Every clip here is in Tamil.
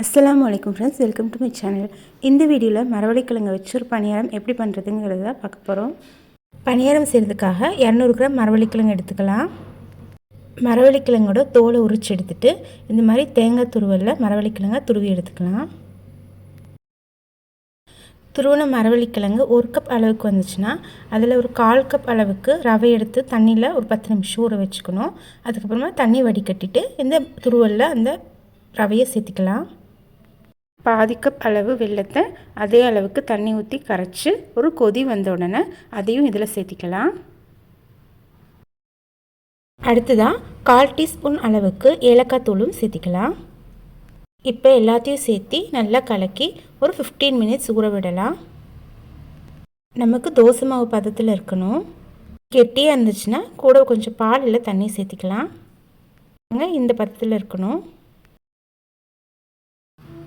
அஸ்லாம் வலைக்கம் friends welcome to my channel இந்த வீடியோவில் மரவள்ளிக்கிழங்கு வச்சு ஒரு பணியாரம் எப்படி பண்ணுறதுங்கிறத பார்க்க போகிறோம் பணியாரம் செய்கிறதுக்காக இரநூறு கிராம் மரவள்ளிக்கிழங்கு எடுத்துக்கலாம். மரவள்ளிக்கிழங்கோட தோலை உரிச்சு எடுத்துட்டு இந்த மாதிரி தேங்காய் துருவலில் மரவள்ளிக்கிழங்கை துருவி எடுத்துக்கலாம். துருவன மரவள்ளிக்கிழங்கு ஒரு கப் அளவுக்கு வந்துச்சுன்னா அதில் ஒரு கால் கப் அளவுக்கு ரவை எடுத்து தண்ணியில் ஒரு பத்து நிமிஷம் ஊற வச்சுக்கணும். அதுக்கப்புறமா தண்ணி வடிகட்டிட்டு இந்த துருவலில் அந்த ரவையை சேர்த்துக்கலாம். பாதி கப் அளவு வெள்ளத்தை அதே அளவுக்கு தண்ணி ஊற்றி கரைச்சி ஒரு கொதி வந்த உடனே அதையும் இதில் சேர்த்திக்கலாம். அடுத்ததாக கால் டீஸ்பூன் அளவுக்கு ஏலக்காய் தூளும் சேர்த்திக்கலாம். இப்போ எல்லாத்தையும் சேர்த்து நல்லா கலக்கி ஒரு ஃபிஃப்டீன் மினிட்ஸ் ஊற விடலாம். நமக்கு தோசை மாவு பதத்தில் இருக்கணும். கெட்டியாக இருந்துச்சுன்னா கூட கொஞ்சம் பால் இல்லை தண்ணி சேர்த்திக்கலாம். இந்த பதத்தில் இருக்கணும்.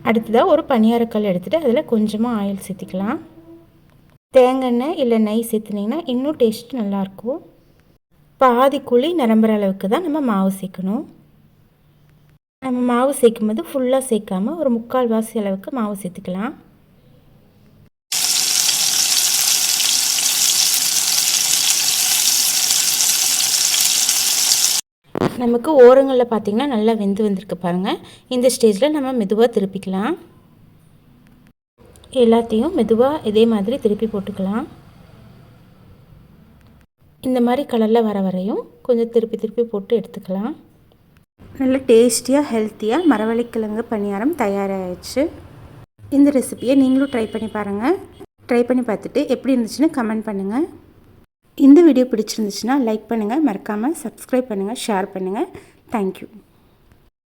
அடுத்ததாக ஒரு பனியாரக்கல் எடுத்துகிட்டு அதில் கொஞ்சமாக ஆயில் சேர்த்திக்கலாம். தேங்காய் எண்ணெய் இல்லை நெய் சேர்த்துனிங்கன்னா இன்னும் டேஸ்ட் நல்லாயிருக்கும் பாதி குழி நிரம்புற அளவுக்கு தான் நம்ம மாவு சேர்க்கணும். நம்ம மாவு சேர்க்கும் போது ஃபுல்லாக சேர்க்காமல் ஒரு முக்கால் வாசி அளவுக்கு மாவு சேர்த்துக்கலாம். நமக்கு ஓரங்களில் பார்த்திங்கன்னா நல்லா வெந்து வந்திருக்கு பாருங்கள் இந்த ஸ்டேஜில் நம்ம மெதுவாக திருப்பிக்கலாம். எல்லாத்தையும் மெதுவாக இதே மாதிரி திருப்பி போட்டுக்கலாம். இந்த மாதிரி கலரில் வர வரையும் கொஞ்சம் திருப்பி திருப்பி போட்டு எடுத்துக்கலாம். நல்ல டேஸ்டியாக ஹெல்த்தியாக மரவள்ளிக்கிழங்கு பணியாரம் தயாராகிடுச்சு இந்த ரெசிப்பியை நீங்களும் ட்ரை பண்ணி பாருங்கள் ட்ரை பண்ணி பார்த்துட்டு எப்படி இருந்துச்சுன்னு கமெண்ட் பண்ணுங்கள் இந்த வீடியோ பிடிச்சிருந்துச்சுன்னா லைக் பண்ணுங்கள் மறக்காமல் சப்ஸ்கிரைப் பண்ணுங்கள் ஷேர் பண்ணுங்கள் தேங்க்யூ